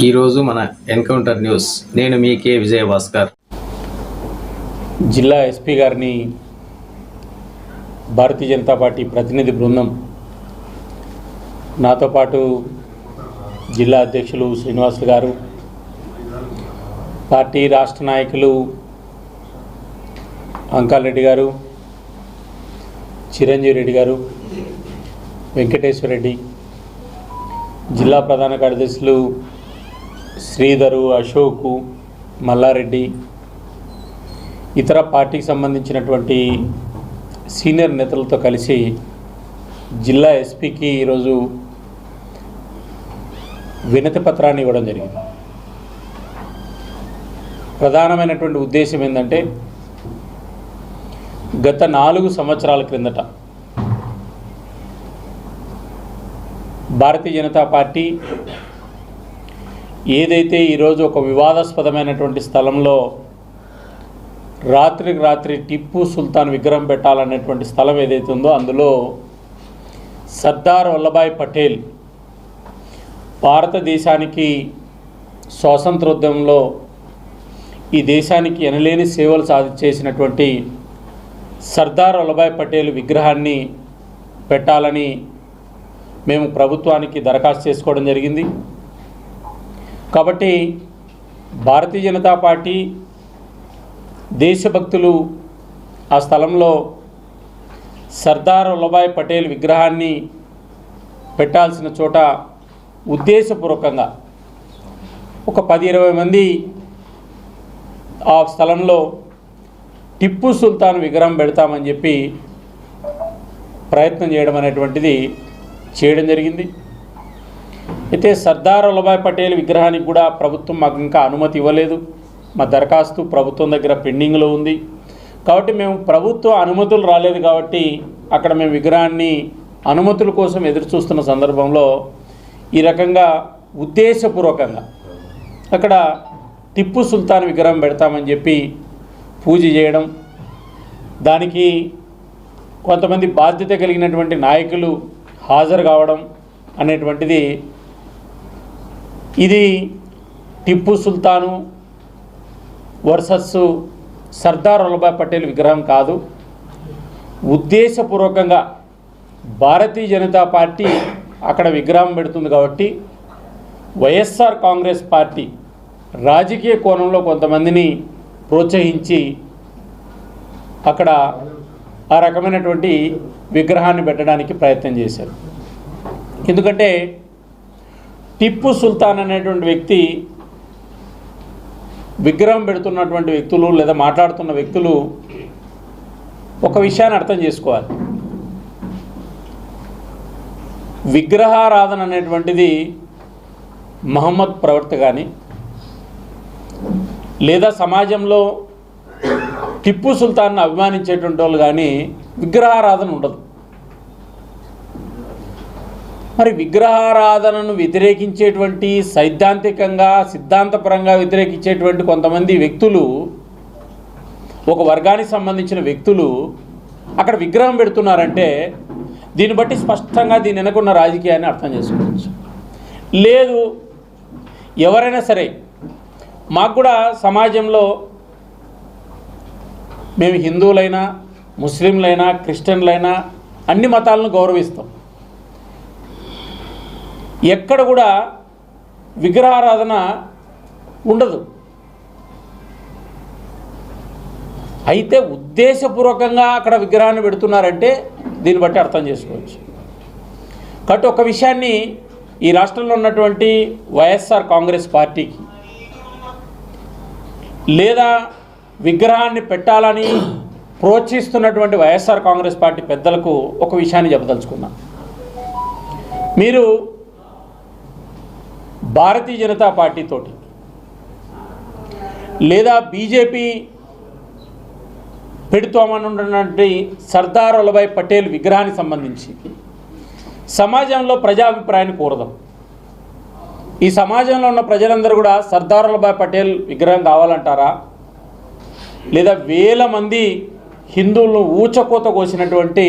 ఈరోజు మన encounter news. నేను మీ కే. విజయ భాస్కర్ జిల్లా ఎస్పీ గారిని భారతీయ జనతా పార్టీ ప్రతినిధి బృందం నాతో పాటు జిల్లా అధ్యక్షులు శ్రీనివాసులు గారు పార్టీ రాష్ట్ర నాయకులు అంకాల్ రెడ్డి గారు చిరంజీవి రెడ్డి గారు వెంకటేశ్వర రెడ్డి జిల్లా ప్రధాన కార్యదర్శులు శ్రీధరు అశోకు మల్లారెడ్డి ఇతర పార్టీకి సంబంధించినటువంటి సీనియర్ నేతలతో కలిసి జిల్లా ఎస్పీకి ఈరోజు వినతి పత్రాన్ని ఇవ్వడం జరిగింది. ప్రధానమైనటువంటి ఉద్దేశం ఏంటంటే గత నాలుగు సంవత్సరాల క్రిందట భారతీయ జనతా పార్టీ ఏదైతే ఈరోజు ఒక వివాదాస్పదమైనటువంటి స్థలంలో రాత్రికి రాత్రి టిప్పు సుల్తాన్ విగ్రహం పెట్టాలనేటువంటి స్థలం ఏదైతే ఉందో అందులో సర్దార్ వల్లభాయ్ పటేల్ భారతదేశానికి స్వాతంత్రోద్యమంలో ఈ దేశానికి ఎనలేని సేవలు సాధి చేసినటువంటి సర్దార్ వల్లభాయ్ పటేల్ విగ్రహాన్ని పెట్టాలని మేము ప్రభుత్వానికి దరఖాస్తు చేసుకోవడం జరిగింది. కాబట్టి భారతీయ జనతా పార్టీ దేశభక్తులు ఆ స్థలంలో సర్దార్ వల్లభాయ్ పటేల్ విగ్రహాన్ని పెట్టాల్సిన చోట ఉద్దేశపూర్వకంగా ఒక పది ఇరవై మంది ఆ స్థలంలో టిప్పు సుల్తాన్ విగ్రహం పెడతామని చెప్పి ప్రయత్నం చేయడం అనేటువంటిది చేయడం జరిగింది. అయితే సర్దార్ వల్లభాయ్ పటేల్ విగ్రహానికి కూడా ప్రభుత్వం మాకు ఇంకా అనుమతి ఇవ్వలేదు. మా దరఖాస్తు ప్రభుత్వం దగ్గర పెండింగ్లో ఉంది. కాబట్టి మేము ప్రభుత్వ అనుమతులు రాలేదు కాబట్టి అక్కడ మేము విగ్రహాన్ని అనుమతుల కోసం ఎదురు చూస్తున్న సందర్భంలో ఈ రకంగా ఉద్దేశపూర్వకంగా అక్కడ టిప్పు సుల్తాన్ విగ్రహం పెడతామని చెప్పి పూజ చేయడం దానికి కొంతమంది బాధ్యత కలిగినటువంటి నాయకులు హాజరు కావడం అనేటువంటిది ఇది టిప్పు సుల్తాను వర్సస్ సర్దార్ వల్లభాయ్ పటేల్ విగ్రహం కాదు. ఉద్దేశపూర్వకంగా భారతీయ జనతా పార్టీ అక్కడ విగ్రహం పెడుతుంది కాబట్టి వైఎస్ఆర్ కాంగ్రెస్ పార్టీ రాజకీయ కోణంలో కొంతమందిని ప్రోత్సహించి అక్కడ ఆ రకమైనటువంటి విగ్రహాన్ని పెట్టడానికి ప్రయత్నం చేశారు. ఎందుకంటే టిప్పు సుల్తాన్ అనేటువంటి వ్యక్తి విగ్రహం పెడుతున్నటువంటి వ్యక్తులు లేదా మాట్లాడుతున్న వ్యక్తులు ఒక విషయాన్ని అర్థం చేసుకోవాలి. విగ్రహారాధన అనేటువంటిది మహమ్మద్ ప్రవర్త కానీ లేదా సమాజంలో టిప్పు సుల్తాన్ని అభిమానించేటువంటి వాళ్ళు కానీ విగ్రహారాధన ఉండదు. మరి విగ్రహారాధనను వ్యతిరేకించేటువంటి సైద్ధాంతికంగా సిద్ధాంతపరంగా వ్యతిరేకించేటువంటి కొంతమంది వ్యక్తులు ఒక వర్గానికి సంబంధించిన వ్యక్తులు అక్కడ విగ్రహం పెడుతున్నారంటే దీన్ని బట్టి స్పష్టంగా దీని వెనకున్న రాజకీయాన్ని అర్థం చేసుకోవచ్చు. లేదు ఎవరైనా సరే మాకు కూడా సమాజంలో మేము హిందువులైనా ముస్లింలైనా క్రిస్టియన్లైనా అన్ని మతాలను గౌరవిస్తాం. ఎక్కడ కూడా విగ్రహారాధన ఉండదు. అయితే ఉద్దేశపూర్వకంగా అక్కడ విగ్రహాన్ని పెడుతున్నారంటే దీన్ని బట్టి అర్థం చేసుకోవచ్చు. కాబట్టి ఒక విషయాన్ని ఈ రాష్ట్రంలో ఉన్నటువంటి వైఎస్ఆర్ కాంగ్రెస్ పార్టీకి లేదా విగ్రహాన్ని పెట్టాలని ప్రోత్సహిస్తున్నటువంటి వైఎస్ఆర్ కాంగ్రెస్ పార్టీ పెద్దలకు ఒక విషయాన్ని చెప్పదలుచుకున్నాను మీరు భారతీయ జనతా పార్టీతోటి లేదా బీజేపీ పెడుతామనున్నటువంటి సర్దార్ వల్లభాయ్ పటేల్ విగ్రహానికి సంబంధించి. సమాజంలో ప్రజాభిప్రాయాన్ని కోరదాం. ఈ సమాజంలో ఉన్న ప్రజలందరూ కూడా సర్దార్ వల్లభాయ్ పటేల్ విగ్రహం కావాలంటారా? లేదా వేల మంది హిందువులను ఊచకోత కోసినటువంటి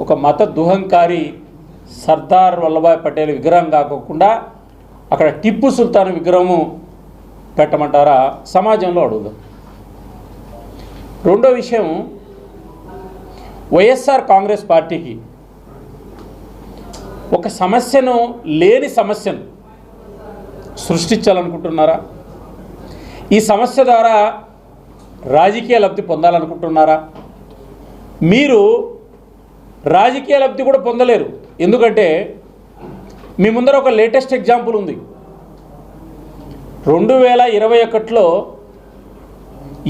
ఒక మత దుహంకారి సర్దార్ వల్లభాయ్ పటేల్ విగ్రహం కాకుండా అక్కడ టిప్పు సుల్తాన్ విగ్రహము పెట్టమంటారా? సమాజంలో అడుగుదాం. రెండో విషయం వైఎస్ఆర్ కాంగ్రెస్ పార్టీకి ఒక సమస్యను లేని సమస్యను సృష్టించాలనుకుంటున్నారా? ఈ సమస్య ద్వారా రాజకీయ లబ్ధి పొందాలనుకుంటున్నారా? మీరు రాజకీయ లబ్ధి కూడా పొందలేరు. ఎందుకంటే మీ ముందర ఒక లేటెస్ట్ ఎగ్జాంపుల్ ఉంది. రెండు వేల ఇరవై ఒకటిలో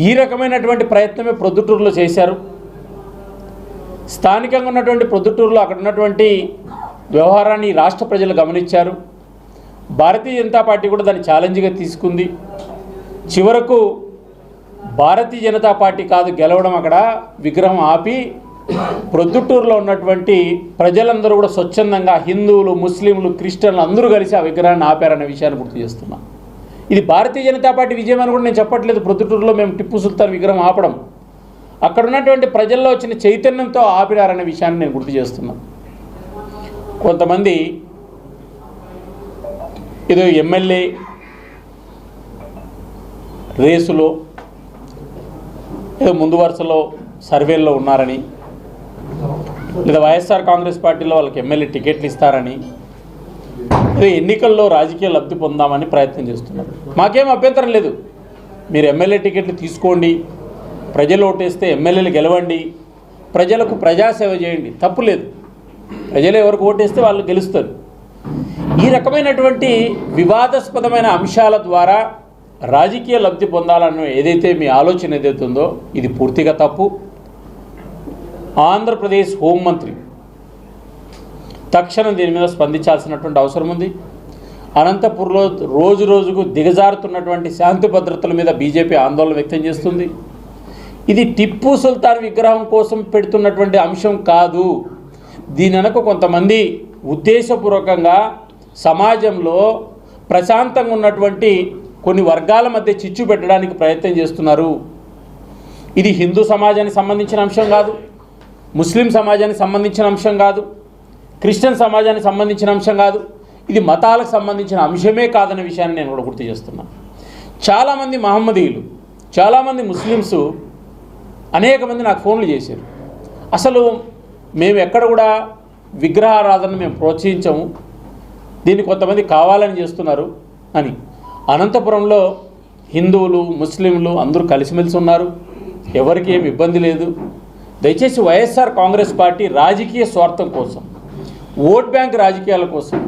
ఈ రకమైనటువంటి ప్రయత్నమే ప్రొద్దుటూరులో చేశారు. స్థానికంగా ఉన్నటువంటి ప్రొద్దుటూరులో అక్కడ ఉన్నటువంటి వ్యవహారాన్ని రాష్ట్ర ప్రజలు గమనించారు. భారతీయ జనతా పార్టీ కూడా దాన్ని ఛాలెంజ్గా తీసుకుంది. చివరకు భారతీయ జనతా పార్టీ కాదు గెలవడం అక్కడ విగ్రహం ఆపి ప్రొద్దుటూరులో ఉన్నటువంటి ప్రజలందరూ కూడా స్వచ్ఛందంగా హిందువులు ముస్లింలు క్రిస్టియన్లు అందరూ కలిసి ఆ విగ్రహాన్ని ఆపారనే విషయాన్ని గుర్తు చేస్తున్నా. ఇది భారతీయ జనతా పార్టీ విజయం అని కూడా నేను చెప్పట్లేదు. ప్రొద్దుటూరులో మేము టిప్పు సుల్తాన్ విగ్రహం ఆపడం. అక్కడ ఉన్నటువంటి ప్రజల్లో వచ్చిన చైతన్యంతో ఆపినారనే విషయాన్ని నేను గుర్తు చేస్తున్నా. కొంతమంది ఏదో ఎమ్మెల్యే రేసులో ఏదో ముందు వరుసలో సర్వేల్లో ఉన్నారని లేదా వైఎస్ఆర్ కాంగ్రెస్ పార్టీలో వాళ్ళకి ఎమ్మెల్యే టికెట్లు ఇస్తారని ఏదో ఎన్నికల్లో రాజకీయ లబ్ధి పొందామని ప్రయత్నం చేస్తున్నారు. మాకేం అభ్యంతరం లేదు. మీరు ఎమ్మెల్యే టికెట్లు తీసుకోండి. ప్రజలు ఓటేస్తే ఎమ్మెల్యేలు గెలవండి. ప్రజలకు ప్రజాసేవ చేయండి. తప్పు లేదు. ప్రజలు ఎవరికి ఓటేస్తే వాళ్ళు గెలుస్తారు. ఈ రకమైనటువంటి వివాదాస్పదమైన అంశాల ద్వారా రాజకీయ లబ్ధి పొందాలన్న ఏదైతే మీ ఆలోచన ఏదైతుందో ఇది పూర్తిగా తప్పు. ఆంధ్రప్రదేశ్ హోంమంత్రి తక్షణం దీని మీద స్పందించాల్సినటువంటి అవసరం ఉంది. అనంతపూర్లో రోజు రోజుకు దిగజారుతున్నటువంటి శాంతి భద్రతల మీద బీజేపీ ఆందోళన వ్యక్తం చేస్తుంది. ఇది టిప్పు సుల్తాన్ విగ్రహం కోసం పెడుతున్నటువంటి అంశం కాదు. దీని వెనక కొంతమంది ఉద్దేశపూర్వకంగా సమాజంలో ప్రశాంతంగా ఉన్నటువంటి కొన్ని వర్గాల మధ్య చిచ్చు పెట్టడానికి ప్రయత్నం చేస్తున్నారు. ఇది హిందూ సమాజానికి సంబంధించిన అంశం కాదు. ముస్లిం సమాజానికి సంబంధించిన అంశం కాదు క్రిస్టియన్ సమాజానికి సంబంధించిన అంశం కాదు ఇది మతాలకు సంబంధించిన అంశమే కాదనే విషయాన్ని నేను కూడా గుర్తు చేస్తున్నా. చాలామంది మహమ్మదీయులు చాలామంది ముస్లిమ్స్ అనేక మంది నాకు ఫోన్లు చేశారు. అసలు మేము ఎక్కడ కూడా విగ్రహారాధన మేము ప్రోత్సహించము దీన్ని కొంతమంది కావాలని చేస్తున్నారు అని. అనంతపురంలో హిందువులు ముస్లింలు అందరూ కలిసిమెలిసి ఉన్నారు. ఎవరికి ఏమి ఇబ్బంది లేదు. దయచేసి వైఎస్ఆర్ కాంగ్రెస్ పార్టీ రాజకీయ స్వార్థం కోసం ఓట్ బ్యాంక్ రాజకీయాల కోసం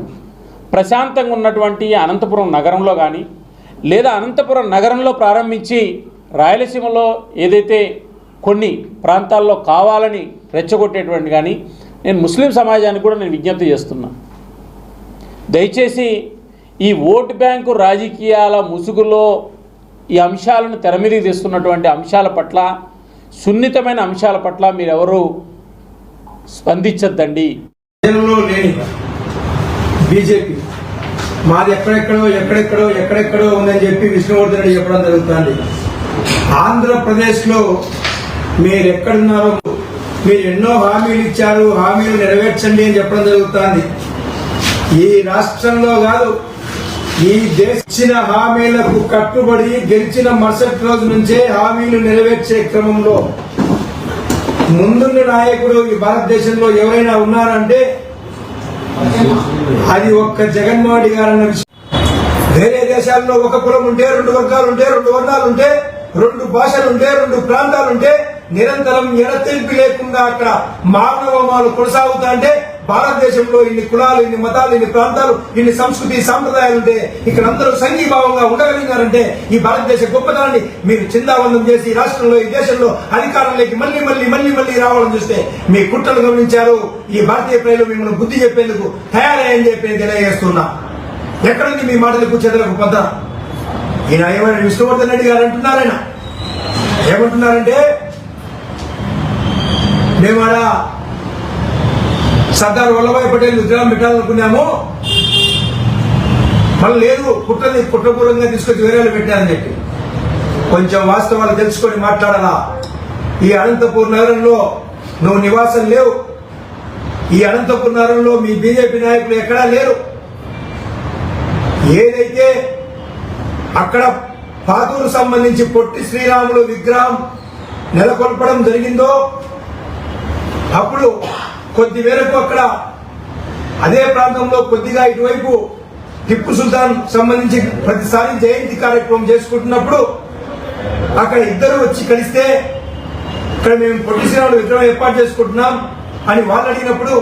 ప్రశాంతంగా ఉన్నటువంటి అనంతపురం నగరంలో కానీ లేదా అనంతపురం నగరంలో ప్రారంభించి రాయలసీమలో ఏదైతే కొన్ని ప్రాంతాల్లో కావాలని రెచ్చగొట్టేటువంటి కానీ నేను ముస్లిం సమాజానికి కూడా నేను విజ్ఞప్తి చేస్తున్నా. దయచేసి ఈ ఓటు బ్యాంకు రాజకీయాల ముసుగులో ఈ అంశాలను తెర మీదకి తెస్తున్నటువంటి అంశాల పట్ల సున్నితమైన అంశాల పట్ల మీరెవరు స్పందించద్దండి. లేని బీజేపీ మాది ఎక్కడెక్కడో ఎక్కడెక్కడో ఎక్కడెక్కడో ఉందని చెప్పి విష్ణువర్ధన్ రెడ్డి చెప్పడం జరుగుతుంది. ఆంధ్రప్రదేశ్లో మీరు ఎక్కడున్నారో మీరు ఎన్నో హామీలు ఇచ్చారు హామీలు నెరవేర్చండి అని చెప్పడం జరుగుతుంది. ఈ రాష్ట్రంలో కాదు ఈ దేశ హామీలకు కట్టుబడి గెలిచిన మరుసటి రోజు నుంచే హామీలు నెరవేర్చే క్రమంలో ముందున్న నాయకుడు ఈ భారతదేశంలో ఎవరైనా ఉన్నారంటే అది ఒక్క జగన్మోహన్ రెడ్డి గారు అన్న విషయం. వేరే దేశాల్లో ఒక కులం ఉంటే రెండు వర్గాలు ఉంటే రెండు వర్ణాలు ఉంటే రెండు భాషలు ఉంటే రెండు ప్రాంతాలు ఉంటే నిరంతరం ఎడతెరిపి లేకుండా అక్కడ మానవమాలు కొనసాగుతా అంటే భారతదేశంలో ఇన్ని కులాలు ఇన్ని మతాలు ఇన్ని ప్రాంతాలు ఇన్ని సంస్కృతి సాంప్రదాయాలు ఉంటే ఇక్కడ అందరూ సంఘీభావంగా ఉండగలిగినారంటే ఈ భారతదేశ గొప్పతనాన్ని మీరు చిందావందం చేసి ఈ రాష్ట్రంలో ఈ దేశంలో అధికారంలోకి మళ్ళీ మళ్ళీ మళ్ళీ మళ్ళీ రావాలని చూస్తే మీ కుట్రలు గమనించారు. ఈ భారతీయ ప్రజలు మిమ్మల్ని బుద్ధి చెప్పేందుకు తయారయ్యని చెప్పి తెలియజేస్తున్నా. ఎక్కడుంది మీ మాటలకు చెదలకు పద్ద ఈయన ఏమైనా విష్ణువర్ధన్ రెడ్డి గారు అంటున్నారాయన ఏమంటున్నారంటే మేము ఆడ సర్దార్ వల్లభాయ్ పటేల్ విగ్రహం పెట్టాలనుకున్నాము. మళ్ళీ లేదు కుట్రని కుట్రపూర్వంగా తీసుకొచ్చి వేరేలు పెట్టారని చెప్పి. కొంచెం వాస్తవాలు తెలుసుకొని మాట్లాడాలా? ఈ అనంతపూర్ నగరంలో నువ్వు నివాసం లేవు. ఈ అనంతపూర్ నగరంలో మీ బీజేపీ నాయకులు ఎక్కడా లేరు. ఏదైతే అక్కడ పాతూరు సంబంధించి పొట్టి శ్రీరాములు విగ్రహం నెలకొల్పడం జరిగిందో అప్పుడు కొద్ది మేరకు అక్కడ అదే ప్రాంతంలో కొద్దిగా ఇటువైపు టిప్పు సుల్తాన్ సంబంధించి ప్రతిసారి జయంతి కార్యక్రమం చేసుకుంటున్నప్పుడు అక్కడ ఇద్దరు వచ్చి కలిస్తే ఇక్కడ మేము పొట్టి శ్రీరాములు విగ్రహం ఏర్పాటు చేసుకుంటున్నాం అని వాళ్ళు అడిగినప్పుడు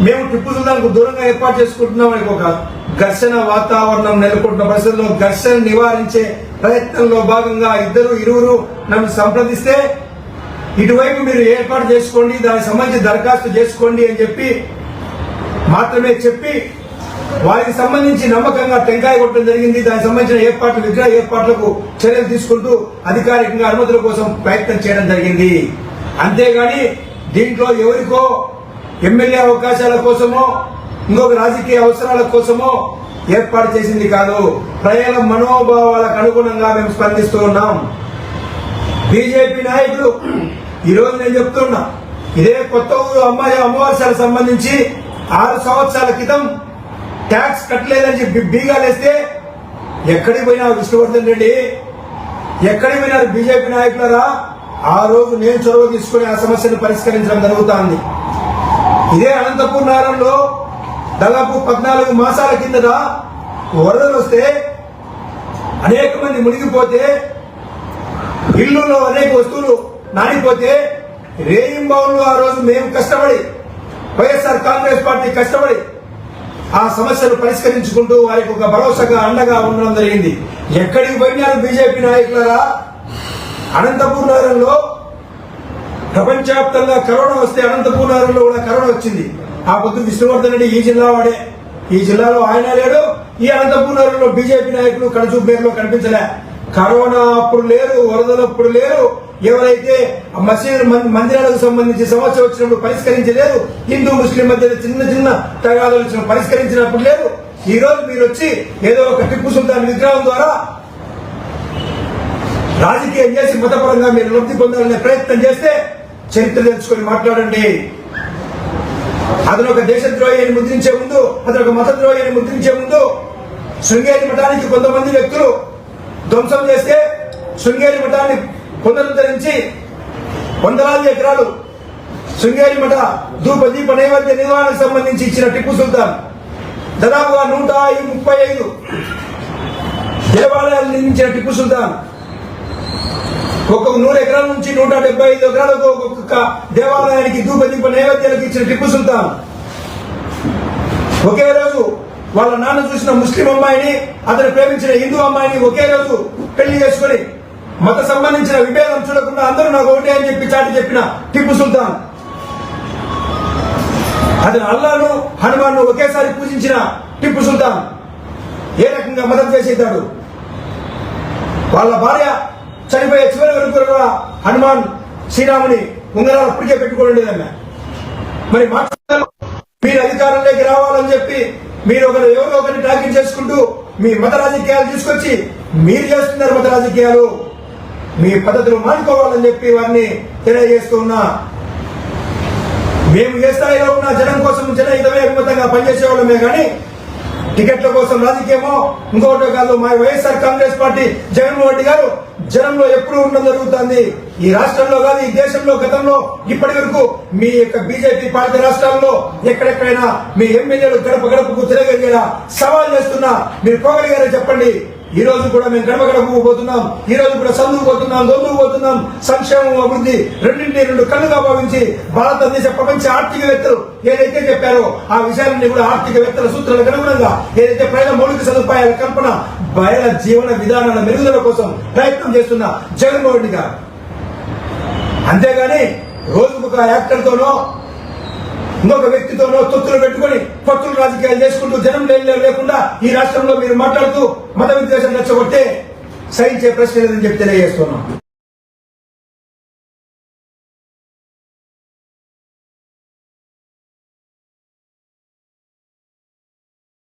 మేము టిప్పు సుల్తాన్కు దూరంగా ఏర్పాటు చేసుకుంటున్నాం అని ఒక ఘర్షణ వాతావరణం నెలకొంటున్న పరిస్థితుల్లో ఘర్షణ నివారించే ప్రయత్నంలో భాగంగా ఇద్దరు ఇరువురు నన్ను సంప్రదిస్తే ఇటువైపు మీరు ఏర్పాటు చేసుకోండి దానికి సంబంధించి దరఖాస్తు చేసుకోండి అని చెప్పి మాత్రమే చెప్పి వారికి సంబంధించి నమ్మకంగా టెంకాయ కొట్టడం జరిగింది. దానికి సంబంధించిన ఏర్పాట్లు విగ్రహ ఏర్పాట్లకు చర్యలు తీసుకుంటూ అధికారికంగా అనుమతుల కోసం ప్రయత్నం చేయడం జరిగింది. అంతేగాని దీంట్లో ఎవరికో ఎమ్మెల్యే అవకాశాల కోసమో ఇంకొక రాజకీయ అవసరాల కోసమో ఏర్పాటు చేసింది కాదు. ప్రజల మనోభావాలకు అనుగుణంగా మేము స్పందిస్తూ ఉన్నాం. బీజేపీ నాయకులు ఈ రోజు నేను చెప్తున్నా ఇదే కొత్త ఊరు అమ్మాయి అమావాస్యలకు సంబంధించి ఆరు సంవత్సరాల క్రితం ట్యాక్స్ కట్టలేదని చెప్పి బీగాలేస్తే ఎక్కడికి పోయినా విష్ణువర్ధన్ రెడ్డి? ఎక్కడికి పోయినారు బీజేపీ నాయకులరా? ఆ రోజు నేను చొరవ తీసుకుని ఆ సమస్యను పరిష్కరించడం జరుగుతోంది. ఇదే అనంతపూర్ నగరంలో దాదాపు పద్నాలుగు మాసాల కిందట వరదలు వస్తే అనేక మంది మునిగిపోతే ఇల్లులో అనేక వస్తువులు నానిపోతే రేయింబావులు ఆ రోజు మేము కష్టపడి వైఎస్ఆర్ కాంగ్రెస్ పార్టీ కష్టపడి ఆ సమస్యను పరిష్కరించుకుంటూ వారికి ఒక భరోసాగా అండగా ఉండడం జరిగింది. ఎక్కడికి పోయినారు బీజేపీ నాయకులరా? అనంతపూర్ నగరంలో ప్రపంచవ్యాప్తంగా కరోనా వస్తే అనంతపూర్ నగరంలో కూడా కరోనా వచ్చింది. ఆ పొద్దు విష్ణువర్ధన్ రెడ్డి ఈ జిల్లా వాడే. ఈ జిల్లాలో ఆయన లేడు. ఈ అనంతపూర్ నగరంలో బీజేపీ నాయకులు కడచూపు పేరులో కనిపించలే. కరోనా అప్పుడు లేరు వరదలు అప్పుడు లేరు. ఎవరైతే మసీదు మం- మందిరాలకు సంబంధించి సమస్య వచ్చినప్పుడు పరిష్కరించలేదు హిందూ ముస్లిం మధ్య చిన్న చిన్న తగాదాలు వచ్చిన పరిష్కరించినప్పుడు లేదు ఈ రోజు మీరు వచ్చి ఏదో ఒక టిప్పు సుల్తాన్ విగ్రహం ద్వారా రాజకీయం చేసి మతపరంగా మీరు లబ్ధి పొందాలనే ప్రయత్నం చేస్తే చరిత్ర తెలుసుకొని మాట్లాడండి. అతను ఒక దేశద్రోహి అని ముద్రించే ముందు అతను ఒక మతద్రోహి అని ముద్రించే ముందు శృంగేరి మఠానికి కొంతమంది వ్యక్తులు ధ్వంసం చేస్తే శృంగేరి మఠాన్ని పునరుద్ధరించి వందలాది ఎకరాలు శృంగేరి మఠ ధూప దీప నైవేద్య నిర్వహణకు సంబంధించి ఇచ్చిన టిప్పు సుల్తాన్. దాదాపుగా నూట ఐదు- ముప్పై ఐదు దేవాలయాలు నిర్మించిన టిప్పు సుల్తాన్. ఒక్కొక్క నూరు ఎకరాల నుంచి నూట డెబ్బై ఐదు ఎకరాలకు ఒక్కొక్క దేవాలయానికి ధూప దీప నైవేద్యాలకు ఇచ్చిన టిప్పు సుల్తాన్. ఒకే రోజు వాళ్ళ నాన్న చూసిన ముస్లిం అమ్మాయిని అతను ప్రేమించిన హిందూ అమ్మాయిని ఒకే రోజు పెళ్ళి చేసుకుని మత సంబంధించిన విభేదం చూడకుండా అందరూ నాకు ఒకటే అని చెప్పి చాటి చెప్పిన టిప్పు సుల్తాన్. అతను అల్లాను హనుమాన్ను ఒకేసారి పూజించిన టిప్పు సుల్తాన్. ఏ రకంగా మదం చేసేద్దాడు? వాళ్ళ భార్య చనిపోయే చివరి వరకు కూడా హనుమాన్ శ్రీరాముని ఉంగరాలు అప్పటికే పెట్టుకోండి మరి మాట్లాడారు మీరు అధికారంలోకి రావాలని చెప్పి మీరు ఒకరు ఎవరో ఒకరిని ట్రాకింగ్ చేసుకుంటూ మీ మత రాజకీయాలు తీసుకొచ్చి మీరు చేస్తున్నారు మత రాజకీయాలు. మీ పద్ధతులు మానుకోవాలని చెప్పి వారిని తెలియజేస్తూ ఉన్నా. మేము ఏ స్థాయిలో ఉన్న జనం కోసం జన హితమే అభిమతంగా పనిచేసే వాళ్ళమే కానీ టికెట్ల కోసం రాజకీయమో ఇంకోటో కాదు మా YSR Congress party Jaganmohan Reddy గారు జనంలో ఎప్పుడు ఉండడం జరుగుతుంది. ఈ రాష్ట్రంలో కాదు ఈ దేశంలో గతంలో ఇప్పటి వరకు మీ యొక్క బీజేపీ పాలిత రాష్ట్రాల్లో ఎక్కడెక్కడైనా మీ ఎమ్మెల్యేలు గడప గడపకు తిరగలిగేలా సవాల్ చేస్తున్నా మీరు పొగలిగారే చెప్పండి. ఈ రోజు కూడా మేము గడప గడపకు పోతున్నాం. ఈ రోజు కూడా చదువు పోతున్నాం దొందుకు పోతున్నాం. సంక్షేమం అభివృద్ధి రెండింటి రెండు కళ్ళుగా భావించి భారతదేశ ప్రపంచ ఆర్థికవేత్తలు ఏదైతే చెప్పారో ఆ విషయాలన్నీ కూడా ఆర్థికవేత్తల సూత్రాలకు అనుగుణంగా ఏదైతే ప్రజల మౌలిక సదుపాయాల కల్పన బయల జీవన విధానాల మెరుగుదల కోసం ప్రయత్నం చేస్తున్న జగన్మోహన్ రెడ్డి గారు. అంతేగాని రోజుకు ఒక యాక్టర్తోనో ఇంకొక వ్యక్తితోనో తొత్తులు పెట్టుకొని పొత్తులు రాజకీయాలు చేసుకుంటూ జనం లేని లేకుండా ఈ రాష్ట్రంలో మీరు మాట్లాడుతూ మత విద్వేషం నచ్చగొట్టే సహించే ప్రశ్న లేదని చెప్పి తెలియజేస్తున్నాం.